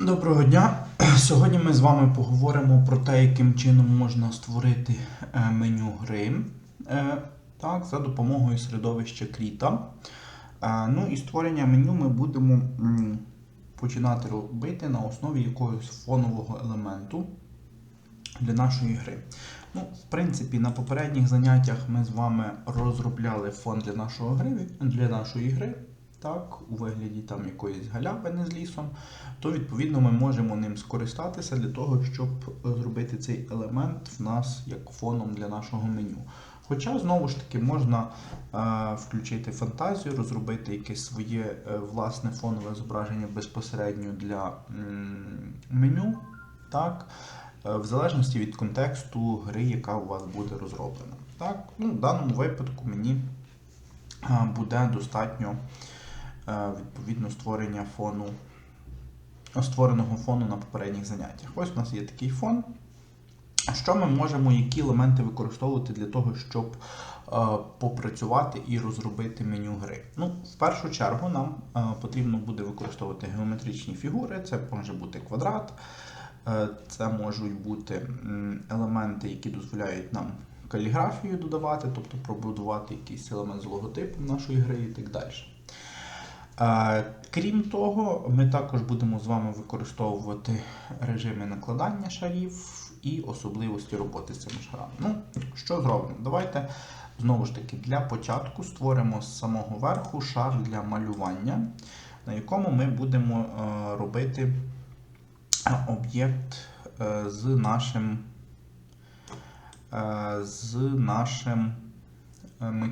Доброго дня! Сьогодні ми з вами поговоримо про те, яким чином можна створити е, меню гри е, так, за допомогою середовища Кріта. Е, Ну і створення меню ми будемо починати робити на основі якогось фонового елементу для нашої гри. Ну, в принципі, на попередніх заняттях ми з вами розробляли фон для нашої гри, для нашої гри, так, у вигляді там якоїсь галявини з лісом, то відповідно ми можемо ним скористатися для того, щоб зробити цей елемент в нас як фоном для нашого меню. Хоча, знову ж таки, можна е, включити фантазію, розробити якесь своє е, власне фонове зображення безпосередньо для м, меню. Так, е, в залежності від контексту гри, яка у вас буде розроблена. Так, ну, В даному випадку мені е, буде достатньо е, відповідно створення фону, створеного фону на попередніх заняттях. Ось у нас є такий фон. Що ми можемо, які елементи використовувати для того, щоб е, попрацювати і розробити меню гри? Ну, в першу чергу, нам е, потрібно буде використовувати геометричні фігури, це може бути квадрат, е, це можуть бути елементи, які дозволяють нам каліграфію додавати, тобто пробудувати якийсь елемент з логотипом нашої гри і так далі. Крім того, ми також будемо з вами використовувати режими накладання шарів і особливості роботи з цими шарами. Ну, що зробимо? Давайте знову ж таки для початку створимо з самого верху шар для малювання, на якому ми будемо е, робити е, об'єкт е, з нашим з нашим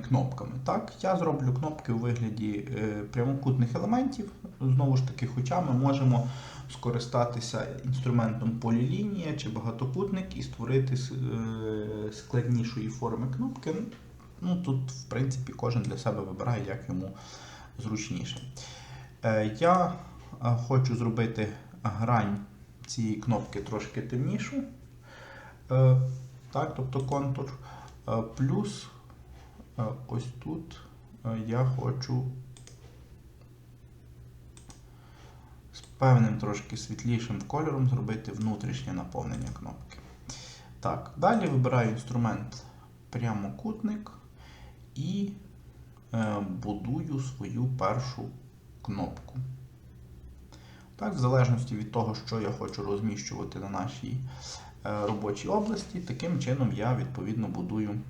кнопками. Так, я зроблю кнопки у вигляді е, прямокутних елементів. Знову ж таки, хоча ми можемо скористатися інструментом полілінія чи багатокутник і створити е, складнішої форми кнопки. Ну, тут, в принципі, кожен для себе вибирає, як йому зручніше. Е, Я хочу зробити грань цієї кнопки трошки темнішу. Так, тобто контур. Плюс Ось тут е, я хочу з певним трошки світлішим кольором зробити внутрішнє наповнення кнопки. Так, далі вибираю інструмент прямокутник і е, будую свою першу кнопку. Так, в залежності від того, що я хочу розміщувати на нашій е, робочій області, таким чином я відповідно будую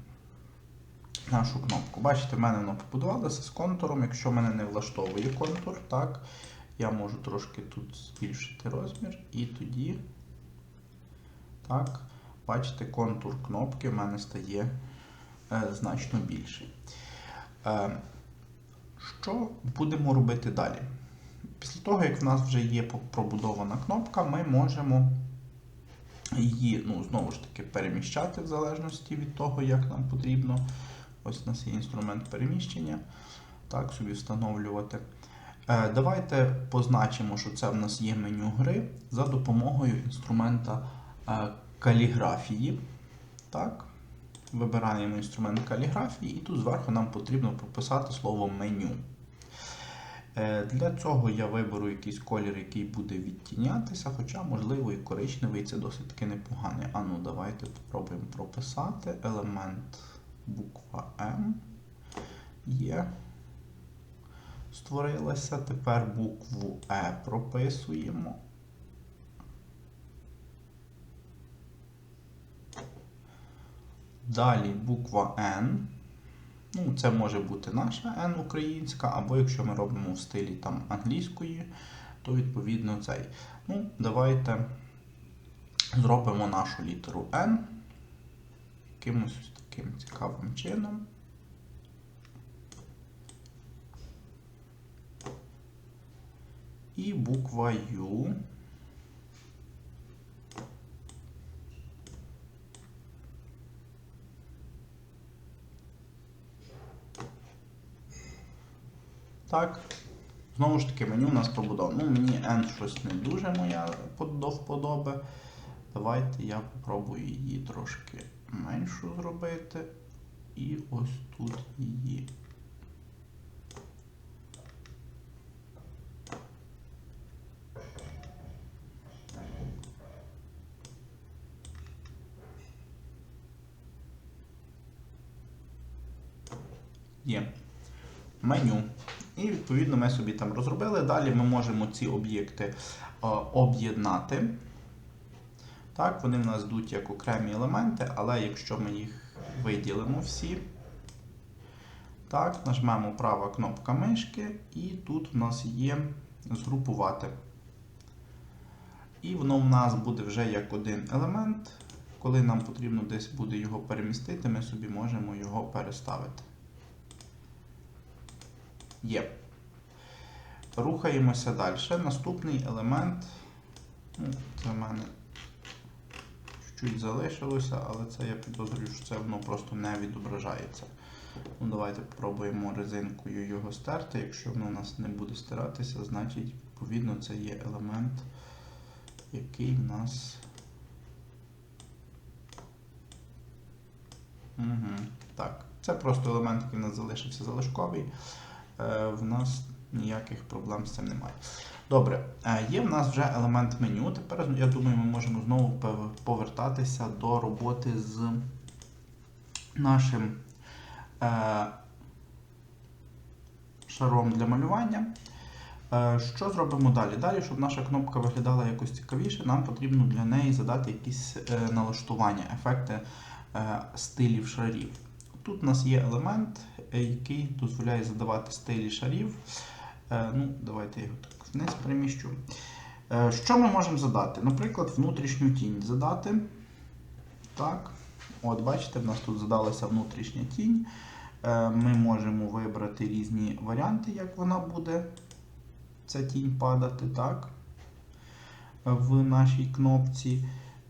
нашу кнопку. Бачите, в мене воно побудувалося з контуром. Якщо мене не влаштовує контур, так, я можу трошки тут збільшити розмір і тоді, так, бачите, контур кнопки в мене стає е, значно більший. Е, що будемо робити далі? Після того, як в нас вже є пробудована кнопка, ми можемо її, ну, знову ж таки, переміщати в залежності від того, як нам потрібно. Ось у нас є інструмент переміщення. Так, собі встановлювати. Е, Давайте позначимо, що це в нас є меню гри за допомогою інструмента е, каліграфії. Так. Вибираємо інструмент каліграфії, і тут зверху нам потрібно прописати слово меню. Е, Для цього я виберу якийсь колір, який буде відтінятися, хоча, можливо, і коричневий це досить таки непоганий. А ну, давайте спробуємо прописати елемент буква М є. Створилася. Тепер букву Е прописуємо. Далі буква Н. Ну, це може бути наша Н українська, або якщо ми робимо в стилі там англійської, то відповідно цей. Ну, давайте зробимо нашу літеру N якимось таким цікавим чином. І буква Ю. Так. Знову ж таки, меню у нас побудовано. Ну, мені N щось не дуже моя до вподоби. Давайте я попробую її трошки меншу зробити. І ось тут її. Є меню. І, відповідно, ми собі там розробили. Далі ми можемо ці об'єкти е, об'єднати. Так, вони в нас йдуть як окремі елементи, але якщо ми їх виділимо всі, так, нажмемо права кнопка мишки, і тут в нас є згрупувати. І воно в нас буде вже як один елемент. Коли нам потрібно десь буде його перемістити, ми собі можемо його переставити. Є. Рухаємося далі. Наступний елемент. Ну, це в мене чуть залишилося, але це я підозрюю, що це воно просто не відображається. Ну, Давайте спробуємо резинкою його стерти. Якщо воно у нас не буде стиратися, значить, відповідно, це є елемент, який в нас. Угу. Так, це просто елемент, який в нас залишився залишковий. Е, в нас ніяких проблем з цим немає. Добре, е, є в нас вже елемент меню. Тепер, я думаю, ми можемо знову повертатися до роботи з нашим е, шаром для малювання. Е, Що зробимо далі? Далі, щоб наша кнопка виглядала якось цікавіше, нам потрібно для неї задати якісь налаштування, ефекти стилів шарів. Тут у нас є елемент, який дозволяє задавати стилі шарів. Ну, Давайте його так вниз переміщу. Е, Що ми можемо задати? Наприклад, внутрішню тінь задати. Так. От, бачите, в нас тут задалася внутрішня тінь. Е, Ми можемо вибрати різні варіанти, як вона буде, ця тінь падати, так? В нашій кнопці.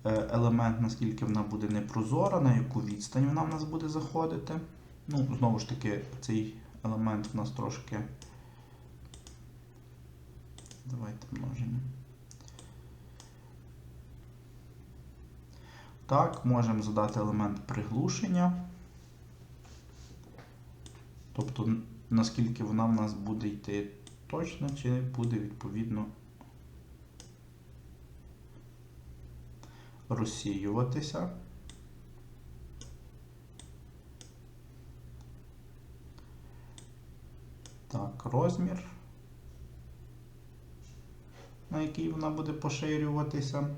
Е, Елемент, наскільки вона буде непрозора, на яку відстань вона в нас буде заходити. Ну, знову ж таки, цей елемент в нас трошки. Давайте множимо. Так, можемо задати елемент приглушення. Тобто, наскільки вона в нас буде йти точно, чи буде відповідно розсіюватися. Так, розмір, на який вона буде поширюватися.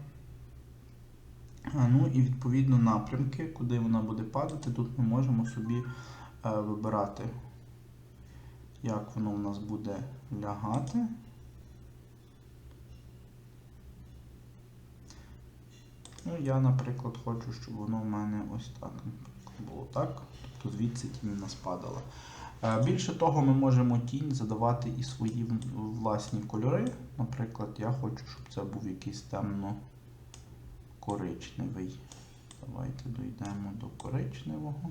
Ну і відповідно напрямки, куди вона буде падати. Тут ми можемо собі е, вибирати, як воно у нас буде лягати. Ну, я, наприклад, хочу, щоб воно в мене ось так було так. Тобто звідси тінь в нас падала. Е, Більше того, ми можемо тінь задавати і свої власні кольори. Наприклад, я хочу, щоб це був якийсь темно-коричневий. Давайте дійдемо до коричневого.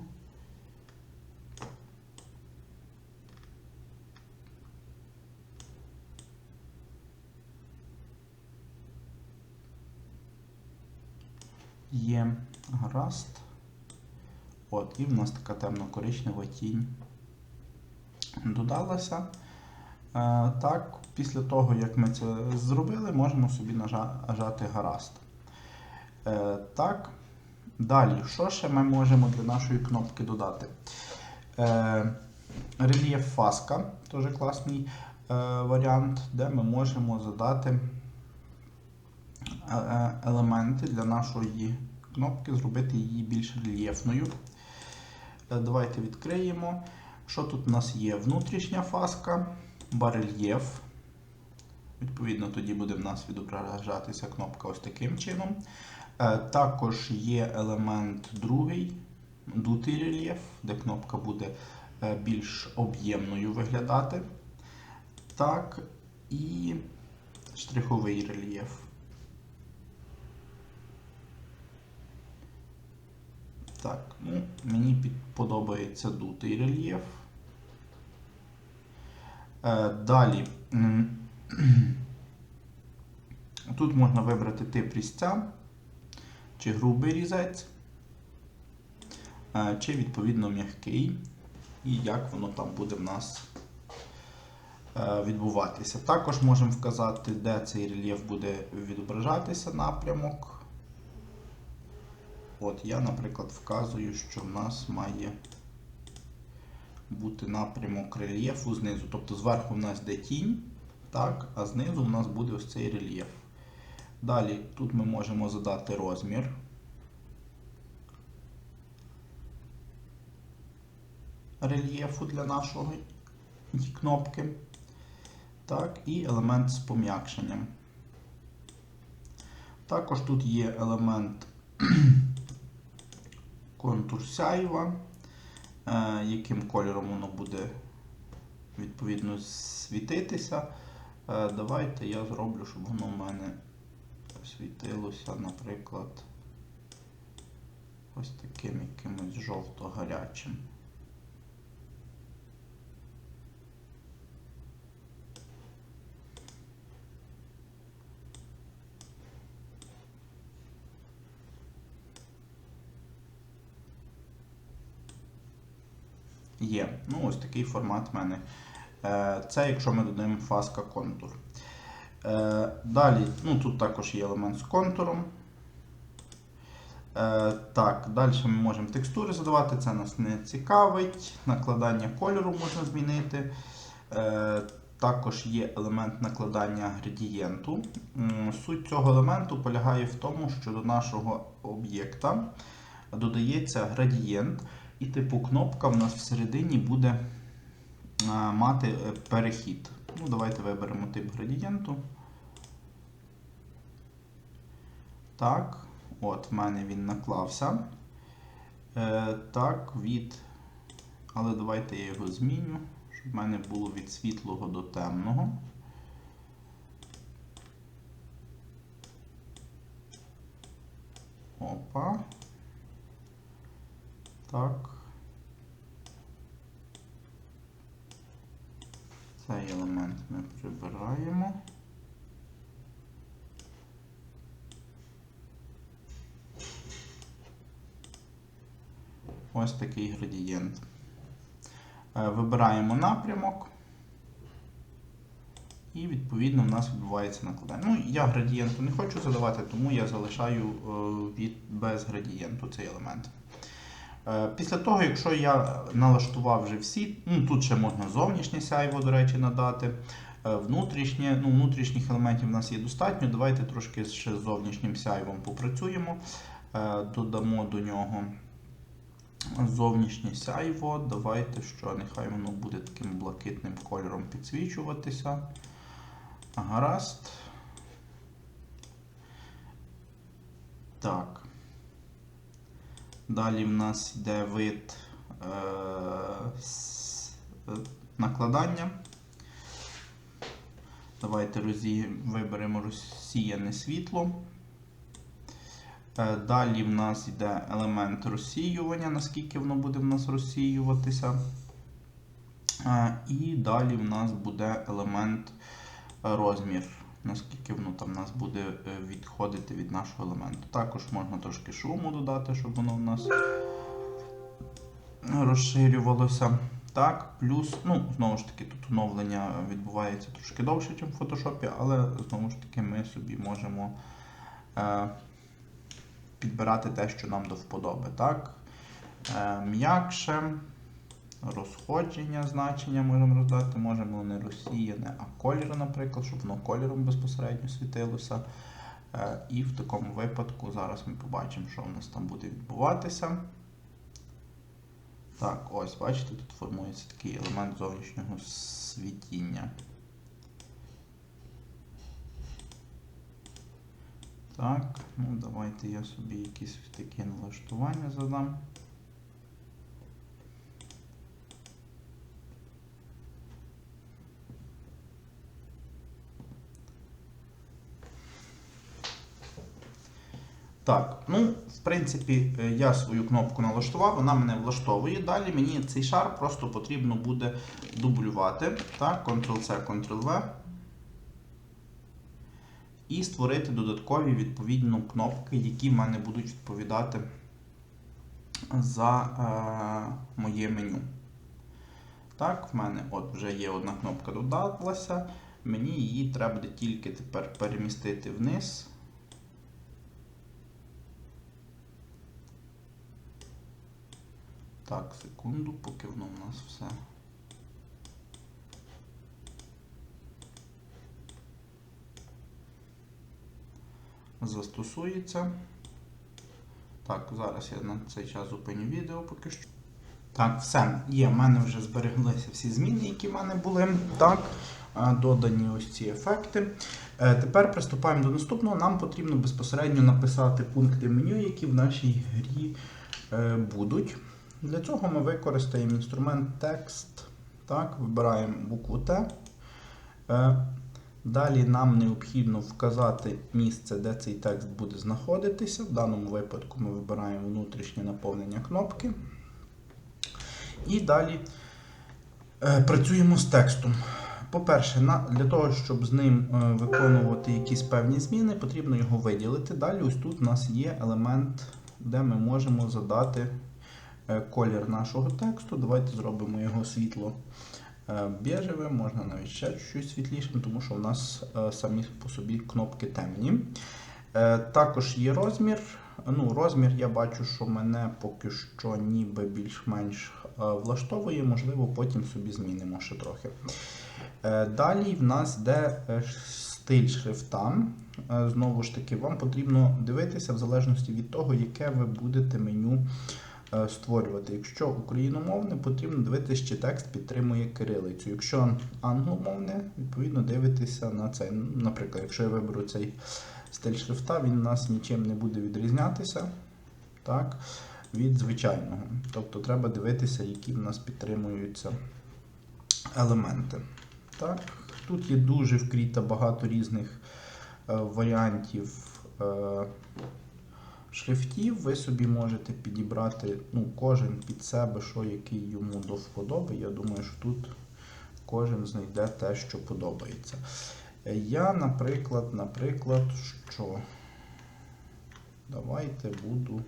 Є гаразд. От, і в нас така темно-коричнева тінь додалася. Е, так, після того, як ми це зробили, можемо собі нажати гаразд. Е, так, далі, що ще ми можемо для нашої кнопки додати? Е, рельєф фаска, теж класний варіант, де ми можемо задати елементи для нашої кнопки, зробити її більш рельєфною. Давайте відкриємо. Що тут у нас є? Внутрішня фаска, барельєф. Відповідно, тоді буде в нас відображатися кнопка ось таким чином. Е, Також є елемент другий, дутий рельєф, де кнопка буде е, більш об'ємною виглядати. Так, і штриховий рельєф. Так, ну, мені подобається дутий рельєф. Е, далі. Тут можна вибрати тип різця, чи грубий різець, е, чи відповідно м'який, і як воно там буде в нас е, відбуватися. Також можемо вказати, де цей рельєф буде відображатися напрямок. От я, наприклад, вказую, що в нас має бути напрямок рельєфу знизу. Тобто зверху в нас йде тінь, так, а знизу в нас буде ось цей рельєф. Далі тут ми можемо задати розмір. Рельєфу для нашої кнопки. Так, і елемент з пом'якшенням. Також тут є елемент контур сяйва, яким кольором воно буде відповідно світитися. Е, Давайте я зроблю, щоб воно в мене світилося, наприклад, ось таким якимось жовто-гарячим. Є. Ну, ось такий формат в мене. Е, Це якщо ми додаємо фаска контур. Е, Далі, ну тут також є елемент з контуром. Е, Так, далі ми можемо текстури задавати, це нас не цікавить. Накладання кольору можна змінити. Також є елемент накладання градієнту. Суть цього елементу полягає в тому, що до нашого об'єкта додається градієнт, і типу кнопка в нас всередині буде а, мати е, перехід. Ну, Давайте виберемо тип градієнту. Так, от в мене він наклався. Е, Так, від. Але давайте я його зміню, щоб в мене було від світлого до темного. Опа. Так. Цей елемент ми прибираємо. Ось такий градієнт. Е, Вибираємо напрямок. І відповідно в нас відбувається накладання. Ну, я градієнту не хочу задавати, тому я залишаю е, без градієнту цей елемент. Е, Після того, якщо я налаштував вже всі, ну тут ще можна зовнішнє сяйво, до речі, надати. Е, Внутрішнє, ну, внутрішніх елементів у нас є достатньо. Давайте трошки ще з зовнішнім сяйвом попрацюємо. Е, Додамо до нього зовнішнє сяйво. Давайте, що нехай воно буде таким блакитним кольором підсвічуватися. Гаразд. Так. Далі в нас йде вид е, е, накладання. Давайте виберемо розсіяне світло. Е, Далі в нас йде елемент розсіювання, наскільки воно буде в нас розсіюватися. І далі в нас буде елемент розмір, наскільки воно там нас буде е, відходити від нашого елементу. Також можна трошки шуму додати, щоб воно в нас розширювалося. Так, плюс, ну, знову ж таки, тут оновлення відбувається трошки довше, ніж в фотошопі, але знову ж таки ми собі можемо е, підбирати те, що нам до вподоби. Так? Е, м'якше, розходження значення можемо роздати, можемо не розсіяне, а колір, наприклад, щоб воно кольором безпосередньо світилося. Е, і в такому випадку зараз ми побачимо, що у нас там буде відбуватися. Так, ось, бачите, тут формується такий елемент зовнішнього світіння. Так, ну давайте я собі якісь такі налаштування задам. Так, ну, в принципі, е, я свою кнопку налаштував, вона мене влаштовує. Далі мені цей шар просто потрібно буде дублювати. Так, Ctrl-C, Ctrl-V. І створити додаткові відповідно кнопки, які в мене будуть відповідати за е, моє меню. Так, в мене от вже є одна кнопка додалася. Мені її треба тільки тепер перемістити вниз. Так, секунду, поки воно в нас все. Застосується. Так, зараз я на цей час зупиню відео поки що. Так, все, є, в мене вже збереглися всі зміни, які в мене були. Так, е, додані ось ці ефекти. Е, Тепер приступаємо до наступного. Нам потрібно безпосередньо написати пункти меню, які в нашій грі е, будуть. Для цього ми використаємо інструмент текст. Так, вибираємо букву Т. Е, Далі нам необхідно вказати місце, де цей текст буде знаходитися. В даному випадку ми вибираємо внутрішнє наповнення кнопки. І далі е, працюємо з текстом. По-перше, для того, щоб з ним е, виконувати якісь певні зміни, потрібно його виділити. Далі ось тут у нас є елемент, де ми можемо задати колір нашого тексту. Давайте зробимо його світло е, біжевим, можна навіть ще щось світлішим, тому що у нас е, самі по собі кнопки темні. Е, Також є розмір. Ну, розмір я бачу, що мене поки що ніби більш-менш е, влаштовує, можливо, потім собі змінимо ще трохи. Е, Далі в нас йде е, стиль шрифта. Е, Знову ж таки, вам потрібно дивитися в залежності від того, яке ви будете меню е, створювати. Якщо україномовне, потрібно дивитися, чи текст підтримує кирилицю. Якщо англомовне, відповідно дивитися на це. Наприклад, якщо я виберу цей стиль шрифта, він нас нічим не буде відрізнятися так, від звичайного. Тобто треба дивитися, які в нас підтримуються елементи. Так. Тут є дуже вкріта багато різних е, варіантів е, шрифтів. Ви собі можете підібрати ну, кожен під себе, що який йому до вподоби. Я думаю, що тут кожен знайде те, що подобається. Я, наприклад, наприклад, що давайте буду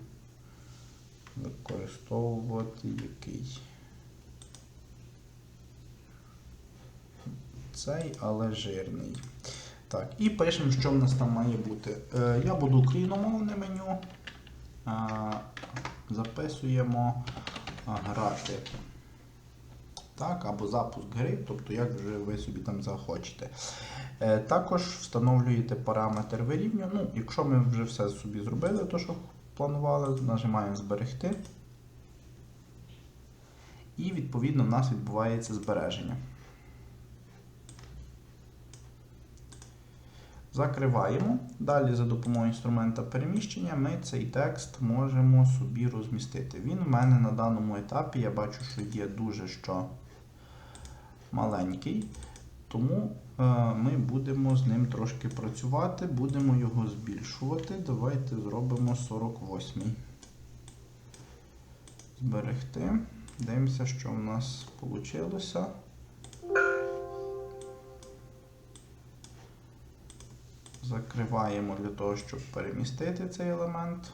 використовувати який. Цей, але жирний. Так, і пишемо, що в нас там має бути. Е, я буду україномовне меню. А, записуємо а, грати. Так, або запуск гри, тобто як вже ви собі там захочете. Е, також встановлюєте параметр вирівнювання. Ну, якщо ми вже все собі зробили, то що планували, нажимаємо зберегти. І відповідно в нас відбувається збереження. Закриваємо. Далі за допомогою інструмента переміщення ми цей текст можемо собі розмістити. Він у мене на даному етапі, я бачу, що є дуже що маленький, тому е, ми будемо з ним трошки працювати, будемо його збільшувати. Давайте зробимо 48. Зберегти. Дивимося, що в нас вийшло. Закриваємо для того, щоб перемістити цей елемент.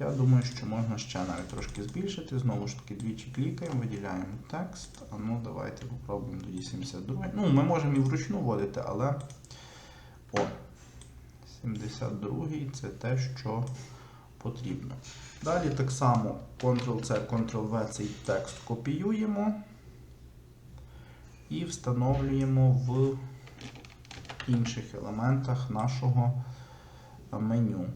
Я думаю, що можна ще навіть трошки збільшити. Знову ж таки, двічі клікаємо, виділяємо текст. А ну, давайте попробуємо тоді 72. Ну, ми можемо і вручну вводити, але. О, 72 це те, що потрібно. Далі так само Ctrl-C, Ctrl-V цей текст копіюємо і встановлюємо в інших елементах нашого меню.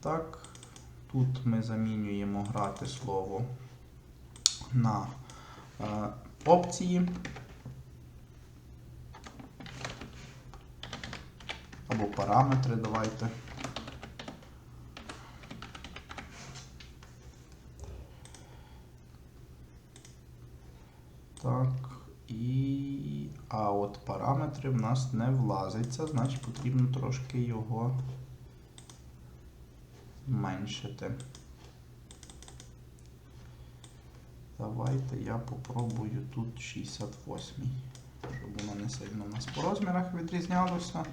Так, тут ми замінюємо грати слово на е, опції. Або параметри давайте. Так, і. А от параметри в нас не влазиться, значить потрібно трошки його зменшити. Давайте я попробую тут 68, щоб воно не сильно у нас по розмірах відрізнялося.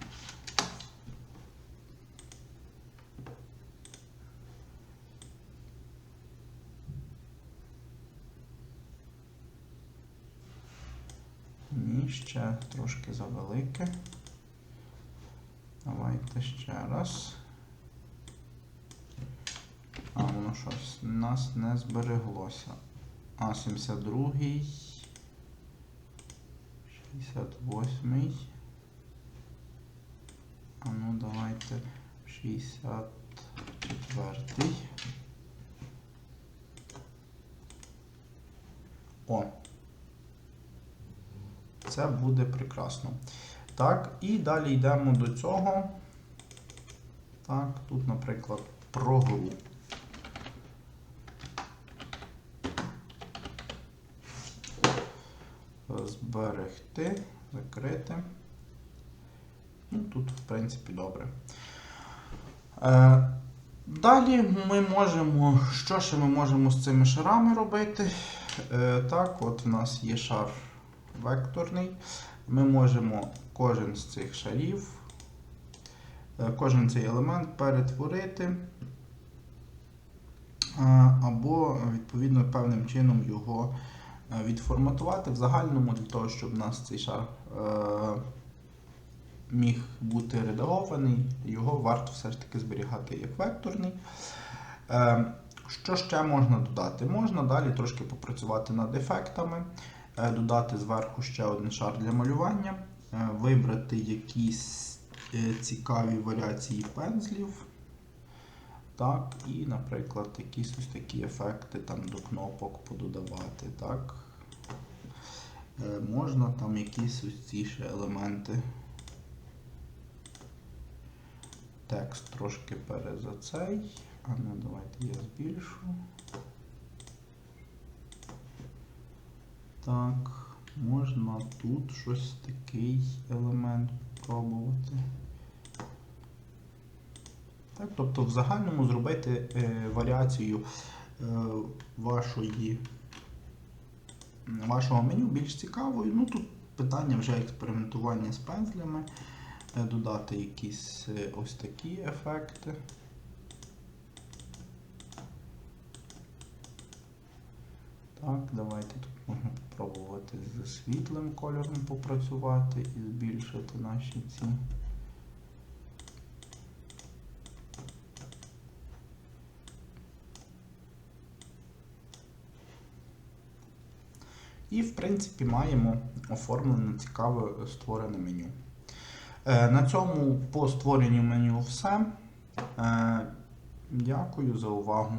Ні, ще трошки завелике. Давайте ще раз. дивно щось. У нас не збереглося. А, 72. 68. А ну давайте 64. О. Це буде прекрасно. Так, і далі йдемо до цього. Так, тут, наприклад, про гру. Зберегти, закрити. Ну, тут, в принципі, добре. Е, далі ми можемо. Що ще ми можемо з цими шарами робити? Е, так, от в нас є шар векторний. Ми можемо кожен з цих шарів, е, кожен цей елемент перетворити е, або відповідно певним чином його е, відформатувати в загальному для того, щоб у нас цей шар міг бути редагований, його варто все ж таки зберігати як векторний. Що ще можна додати? Можна далі трошки попрацювати над ефектами, додати зверху ще один шар для малювання, е, вибрати якісь е, цікаві варіації пензлів. Так, і, наприклад, якісь ось такі ефекти там до кнопок пододавати. Так. Е, Можна там якісь ось ці ще елементи. Текст трошки перезацей. А ну давайте я збільшу. Так, можна тут щось такий елемент спробувати. Так, тобто в загальному зробити е, варіацію е, вашої, вашого меню більш цікавою. Ну тут питання вже експериментування з пензлями, е, додати якісь е, ось такі ефекти. Так, давайте тут можна спробувати з світлим кольором попрацювати і збільшити наші ці. І, в принципі, маємо оформлене цікаве створене меню. Е, На цьому по створенню меню все. Е, Дякую за увагу.